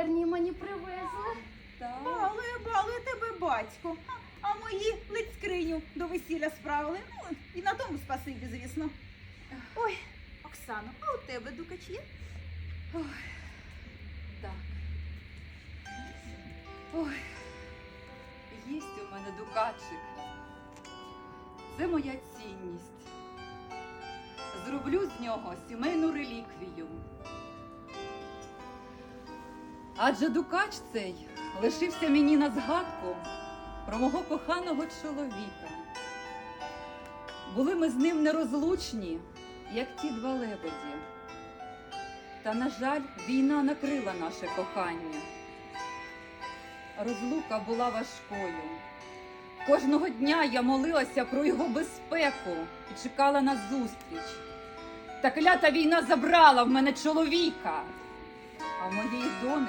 таверні мені привезли. Балує, балує тебе батько. А, мої ледь скриню до весілля справили. Ну, і на тому спасибі, звісно. Ой, Оксано, а у тебе дукач є? Так. Ой, єсть у мене дукачик. Це моя цінність. Зроблю з нього сімейну реліквію. Адже дукач цей лишився мені на згадку про мого коханого чоловіка. Були ми з ним нерозлучні, як ті два лебеді. Та, на жаль, війна накрила наше кохання. Розлука була важкою. Кожного дня я молилася про його безпеку і чекала на зустріч. Та клята війна забрала в мене чоловіка, а в моєї дони